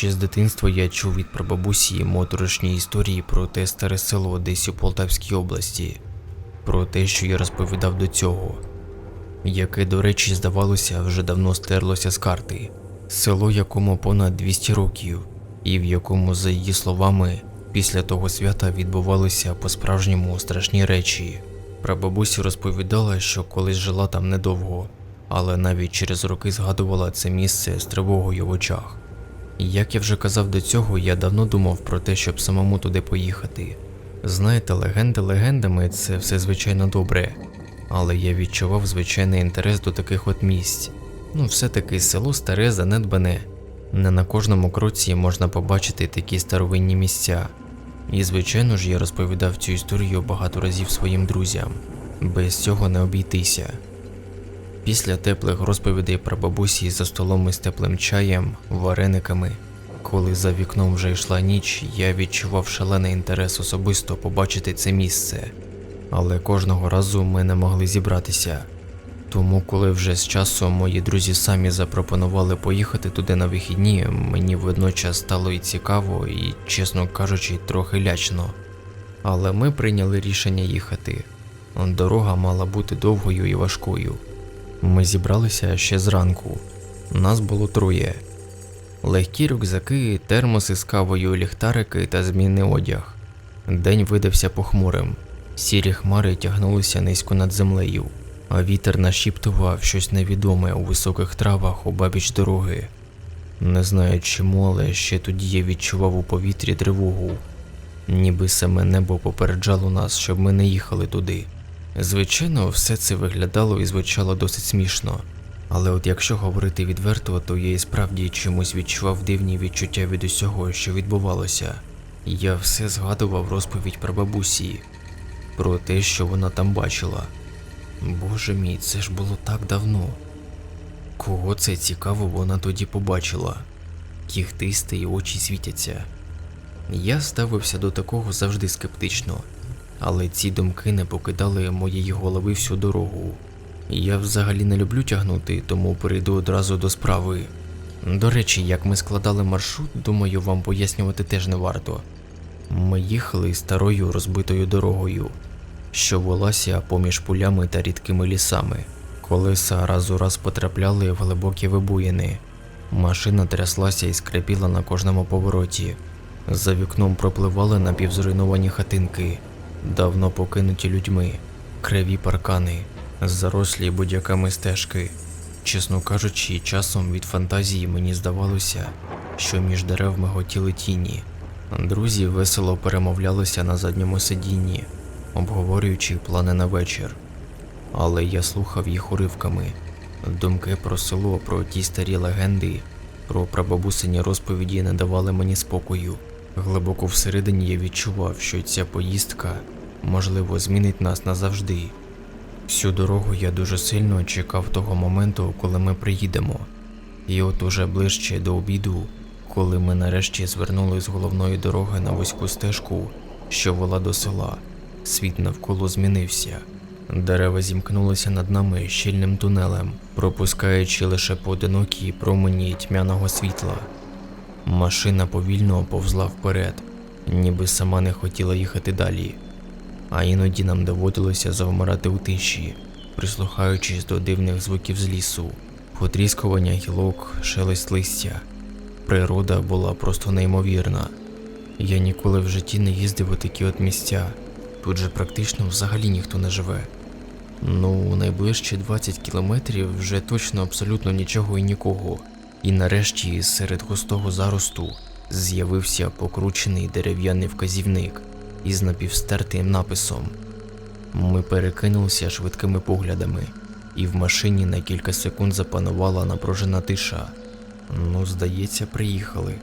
Ще з дитинства я чув від прабабусі моторошні історії про те старе село десь у Полтавській області, про те, що я розповідав до цього, яке, до речі, здавалося, вже давно стерлося з карти. Село, якому понад 200 років, і в якому, за її словами, після того свята відбувалися по-справжньому страшні речі. Прабабуся розповідала, що колись жила там недовго, але навіть через роки згадувала це місце з тривогою в очах. Як я вже казав до цього, я давно думав про те, щоб самому туди поїхати. Знаєте, легенди легендами це все звичайно добре, але я відчував звичайний інтерес до таких от місць. Ну, все-таки село старе, занедбане. Не на кожному кроці можна побачити такі старовинні місця. І, звичайно ж, я розповідав цю історію багато разів своїм друзям. Без цього не обійтися. Після теплих розповідей про бабусі за столом із теплим чаєм, варениками, коли за вікном вже йшла ніч, я відчував шалений інтерес особисто побачити це місце. Але кожного разу ми не могли зібратися. Тому, коли вже з часом мої друзі самі запропонували поїхати туди на вихідні, мені водночас стало і цікаво, і, чесно кажучи, трохи лячно. Але ми прийняли рішення їхати. Дорога мала бути довгою і важкою. Ми зібралися ще зранку. Нас було троє: легкі рюкзаки, термоси з кавою, ліхтарики та змінний одяг. День видався похмурим. Сірі хмари тягнулися низько над землею, а вітер нашіптував щось невідоме у високих травах обабіч дороги. Не знаю чому, але ще тоді я відчував у повітрі тривогу, ніби саме небо попереджало нас, щоб ми не їхали туди. Звичайно, все це виглядало і звучало досить смішно, але от якщо говорити відверто, то я і справді чомусь відчував дивні відчуття від усього, що відбувалося. Я все згадував розповідь про бабусі, про те, що вона там бачила. Боже мій, це ж було так давно. Кого це цікаво вона тоді побачила? Кіхтисте і очі світяться. Я ставився до такого завжди скептично, але ці думки не покидали моєї голови всю дорогу. Я взагалі не люблю тягнути, тому перейду одразу до справи. До речі, як ми складали маршрут, думаю, вам пояснювати теж не варто. Ми їхали старою розбитою дорогою, що волася поміж полями та рідкими лісами. Колеса раз у раз потрапляли в глибокі вибоїни. Машина тряслася і скрипіла на кожному повороті. За вікном пропливали напівзруйновані хатинки, давно покинуті людьми, криві паркани, зарослі будь-якими стежки. Чесно кажучи, часом від фантазії мені здавалося, що між дерев миготіли тіні. Друзі весело перемовлялися на задньому сидінні, обговорюючи плани на вечір. Але я слухав їх уривками. Думки про село, про ті старі легенди, про прабабусині розповіді не давали мені спокою. Глибоко всередині я відчував, що ця поїздка, можливо, змінить нас назавжди. Всю дорогу я дуже сильно чекав того моменту, коли ми приїдемо. І от уже ближче до обіду, коли ми нарешті звернули з головної дороги на вузьку стежку, що вела до села, світ навколо змінився. Дерева зімкнулися над нами щільним тунелем, пропускаючи лише поодинокі промені тьмяного світла. Машина повільно повзла вперед, ніби сама не хотіла їхати далі, а іноді нам доводилося завмирати у тиші, прислухаючись до дивних звуків з лісу, потріскування гілок, шелест листя. Природа була просто неймовірна. Я ніколи в житті не їздив у такі от місця. Тут же практично взагалі ніхто не живе. Ну, найближчі 20 кілометрів вже точно абсолютно нічого і нікого. І нарешті серед густого заросту з'явився покручений дерев'яний вказівник із напівстертим написом. Ми перекинулися швидкими поглядами, і в машині на кілька секунд запанувала напружена тиша. Ну, здається, приїхали.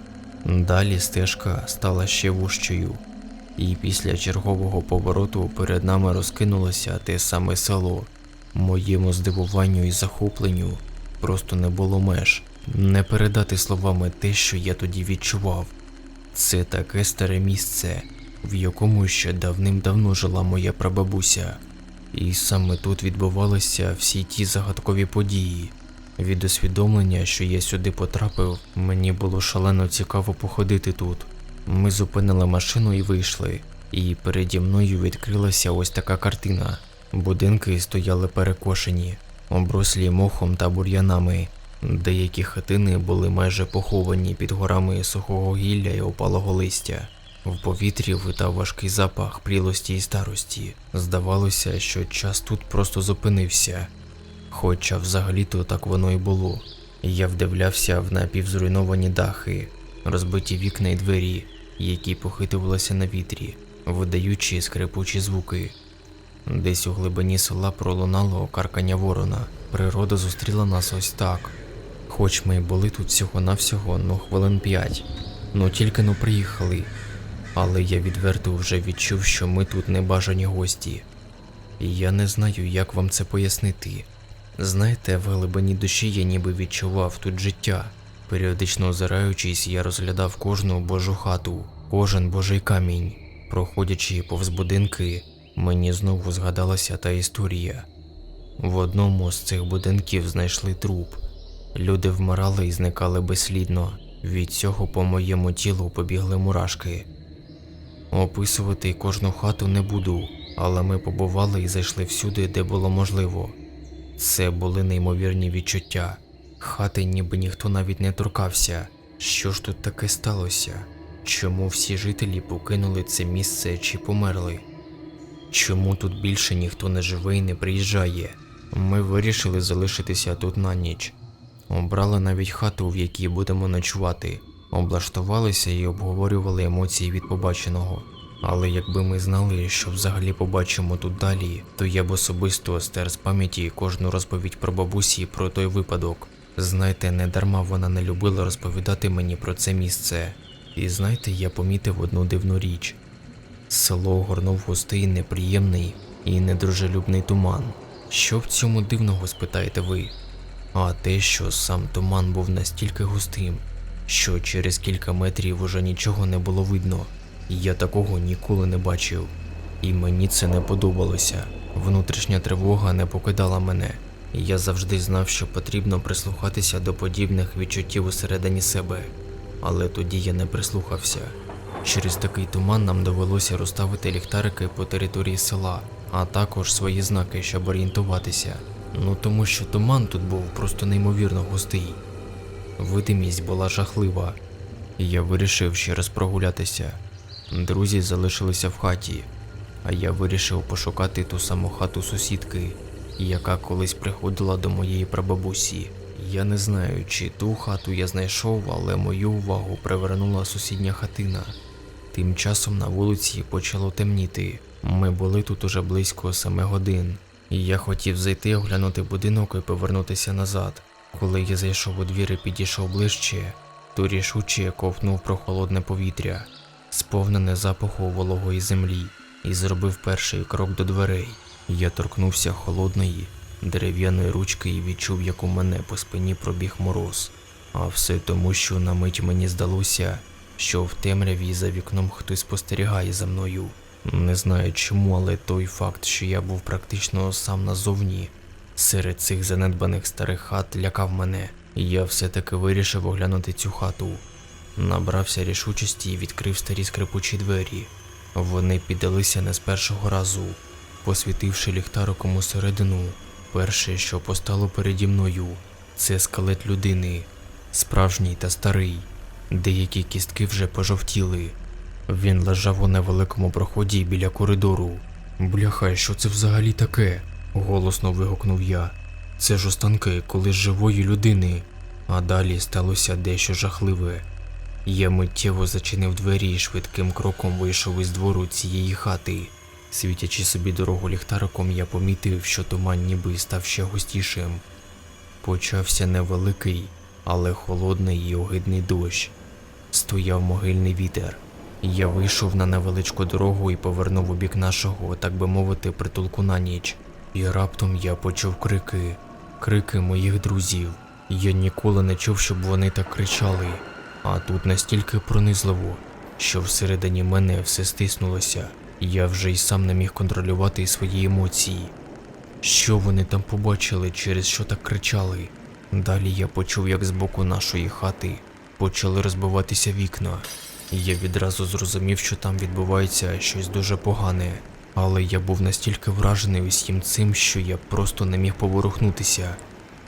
Далі стежка стала ще вужчою, і після чергового повороту перед нами розкинулося те саме село. Моєму здивуванню і захопленню просто не було меж. Не передати словами те, що я тоді відчував. Це таке старе місце, в якому ще давним-давно жила моя прабабуся. І саме тут відбувалися всі ті загадкові події. Від усвідомлення, що я сюди потрапив, мені було шалено цікаво походити тут. Ми зупинили машину і вийшли, і переді мною відкрилася ось така картина. Будинки стояли перекошені, оброслі мохом та бур'янами. Деякі хатини були майже поховані під горами сухого гілля і опалого листя. В повітрі витав важкий запах прілості і старості. Здавалося, що час тут просто зупинився. Хоча взагалі-то так воно і було. Я вдивлявся в напівзруйновані дахи, розбиті вікна й двері, які похитувалися на вітрі, видаючи скрипучі звуки. Десь у глибині села пролунало каркання ворона. Природа зустріла нас ось так. Хоч ми були тут всього-навсього, ну хвилин п'ять. Ну тільки но приїхали. Але я відверто вже відчув, що ми тут небажані гості. І я не знаю, як вам це пояснити. Знаєте, в глибині душі я ніби відчував тут життя. Періодично озираючись, я розглядав кожну божу хату, кожен божий камінь. Проходячи повз будинки, мені знову згадалася та історія. В одному з цих будинків знайшли труп. Люди вмирали і зникали безслідно. Від цього по моєму тілу побігли мурашки. Описувати кожну хату не буду, але ми побували і зайшли всюди, де було можливо. Це були неймовірні відчуття. Хати ніби ніхто навіть не торкався. Що ж тут таке сталося? Чому всі жителі покинули це місце чи померли? Чому тут більше ніхто не живе і не приїжджає? Ми вирішили залишитися тут на ніч. Обрали навіть хату, в якій будемо ночувати. Облаштувалися і обговорювали емоції від побаченого. Але якби ми знали, що взагалі побачимо тут далі, то я б особисто стер з пам'яті кожну розповідь про бабусі про той випадок. Знаєте, не дарма вона не любила розповідати мені про це місце. І знаєте, я помітив одну дивну річ. Село огорнув густий, неприємний і недружелюбний туман. Що в цьому дивного спитаєте ви? А те, що сам туман був настільки густим, що через кілька метрів уже нічого не було видно. Я такого ніколи не бачив, і мені це не подобалося. Внутрішня тривога не покидала мене. Я завжди знав, що потрібно прислухатися до подібних відчуттів усередині себе, але тоді я не прислухався. Через такий туман нам довелося розставити ліхтарики по території села, а також свої знаки, щоб орієнтуватися. Ну тому що туман тут був просто неймовірно густий. Видимість була жахлива, я вирішив ще раз прогулятися. Друзі залишилися в хаті, а я вирішив пошукати ту саму хату сусідки, яка колись приходила до моєї прабабусі. Я не знаю, чи ту хату я знайшов, але мою увагу привернула сусідня хатина. Тим часом на вулиці почало темніти. Ми були тут уже близько семи годин, і я хотів зайти оглянути будинок і повернутися назад. Коли я зайшов у двір і підійшов ближче, то рішуче ковтнув прохолодне повітря, сповнене запаху вологої землі, і зробив перший крок до дверей. Я торкнувся холодної, дерев'яної ручки і відчув, як у мене по спині пробіг мороз. А все тому, що на мить мені здалося, що в темряві за вікном хтось спостерігає за мною. Не знаю чому, але той факт, що я був практично сам назовні, серед цих занедбаних старих хат лякав мене, я все-таки вирішив оглянути цю хату. Набрався рішучості і відкрив старі скрипучі двері. Вони піддалися не з першого разу, посвітивши ліхтариком усередину. Перше, що постало переді мною, це скелет людини, справжній та старий. Деякі кістки вже пожовтіли. Він лежав у невеликому проході біля коридору. Бляха, що це взагалі таке? голосно вигукнув я. Це ж останки колись живої людини. А далі сталося дещо жахливе. Я миттєво зачинив двері і швидким кроком вийшов із двору цієї хати. Світячи собі дорогу ліхтариком, я помітив, що туман ніби став ще густішим. Почався невеликий, але холодний і огидний дощ. Стояв могильний вітер. Я вийшов на невеличку дорогу і повернув у бік нашого, так би мовити, притулку на ніч. І раптом я почув крики, крики моїх друзів. Я ніколи не чув, щоб вони так кричали, а тут настільки пронизливо, що всередині мене все стиснулося. Я вже й сам не міг контролювати свої емоції. Що вони там побачили, через що так кричали? Далі я почув, як з боку нашої хати почали розбиватися вікна. Я відразу зрозумів, що там відбувається щось дуже погане. Але я був настільки вражений усім цим, що я просто не міг поворухнутися.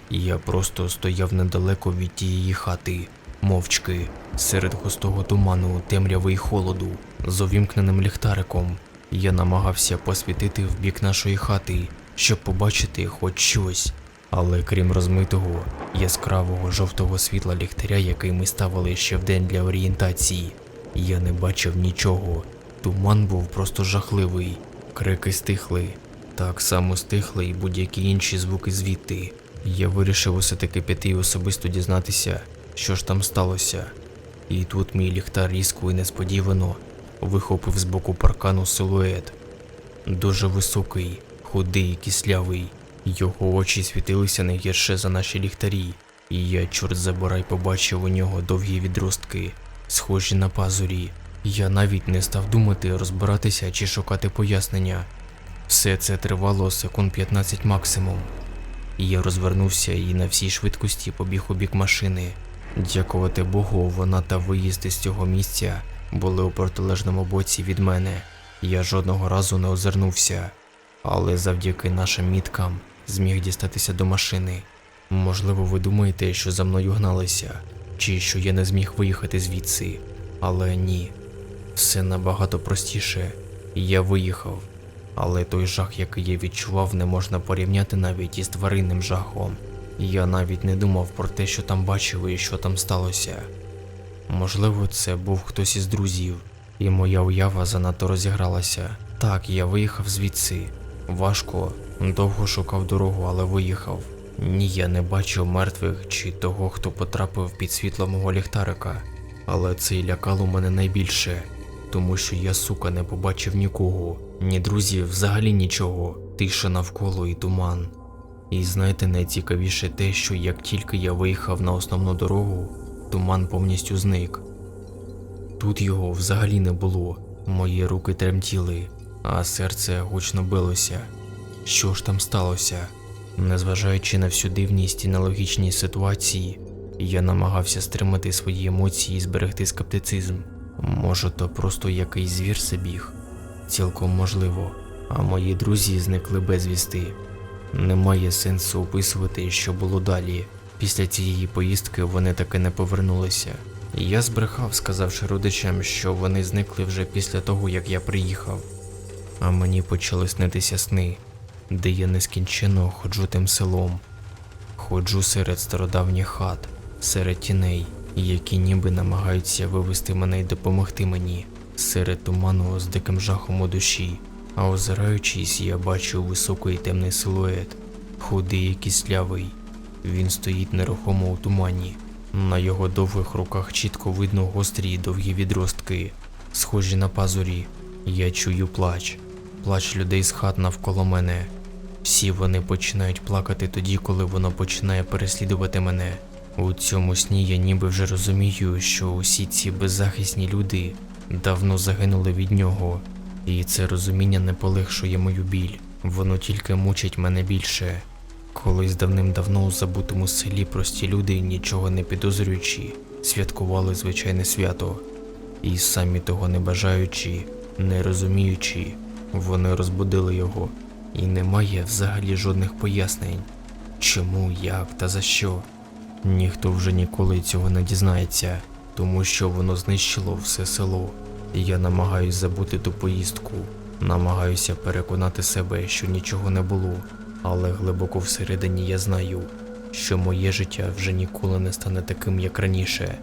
Я просто стояв недалеко від тієї хати, мовчки, серед густого туману, темряви й холоду, з увімкненим ліхтариком. Я намагався посвітити в бік нашої хати, щоб побачити хоч щось. Але крім розмитого, яскравого жовтого світла ліхтаря, який ми ставили ще вдень для орієнтації, я не бачив нічого. Туман був просто жахливий, крики стихли, так само стихли і будь-які інші звуки звідти. Я вирішив усе таки піти і особисто дізнатися, що ж там сталося. І тут мій ліхтар різко і несподівано вихопив з боку паркану силует. Дуже високий, худий, кислявий. Його очі світилися не гірше за наші ліхтарі, і я, чорт забирай, побачив у нього довгі відростки, схожі на пазурі. Я навіть не став думати, розбиратися чи шукати пояснення. Все це тривало секунд 15 максимум. Я розвернувся і на всій швидкості побіг у бік машини. Дякувати Богу, вона та виїзд із цього місця були у протилежному боці від мене. Я жодного разу не озирнувся, але завдяки нашим міткам зміг дістатися до машини. Можливо, ви думаєте, що за мною гналися, чи що я не зміг виїхати звідси, але ні. Все набагато простіше. Я виїхав, але той жах, який я відчував, не можна порівняти навіть із тваринним жахом. Я навіть не думав про те, що там бачив і що там сталося. Можливо, це був хтось із друзів, і моя уява занадто розігралася. Так, я виїхав звідси. Важко, довго шукав дорогу, але виїхав. Ні, я не бачив мертвих чи того, хто потрапив під світло мого ліхтарика. Але це й лякало мене найбільше, тому що я, сука, не побачив нікого, ні друзів, взагалі нічого, тиша навколо і туман. І знаєте, найцікавіше те, що як тільки я виїхав на основну дорогу, туман повністю зник. Тут його взагалі не було, мої руки тремтіли, а серце гучно билося. Що ж там сталося? Незважаючи на всю дивність і нелогічність ситуації, я намагався стримати свої емоції і зберегти скептицизм. Може, то просто якийсь звір забіг? Цілком можливо, а мої друзі зникли безвісти. Немає сенсу описувати, що було далі. Після цієї поїздки вони таки не повернулися. Я збрехав, сказавши родичам, що вони зникли вже після того, як я приїхав. А мені почали снитися сни, де я нескінченно ходжу тим селом. Ходжу серед стародавніх хат, серед тіней, які ніби намагаються вивести мене й допомогти мені, серед туману з диким жахом у душі. А озираючись, я бачу високий темний силует, худий і кислявий. Він стоїть нерухомо у тумані. На його довгих руках чітко видно гострі й довгі відростки, схожі на пазурі. Я чую плач, плач людей з хат навколо мене. Всі вони починають плакати тоді, коли воно починає переслідувати мене. У цьому сні я ніби вже розумію, що усі ці беззахисні люди давно загинули від нього, і це розуміння не полегшує мою біль, воно тільки мучить мене більше. Колись давним-давно у забутому селі прості люди, нічого не підозрюючи, святкували звичайне свято, і самі того не бажаючи, не розуміючи, вони розбудили його, і немає взагалі жодних пояснень, чому, як та за що. Ніхто вже ніколи цього не дізнається, тому що воно знищило все село. І я намагаюсь забути ту поїздку, намагаюся переконати себе, що нічого не було, але глибоко всередині я знаю, що моє життя вже ніколи не стане таким, як раніше.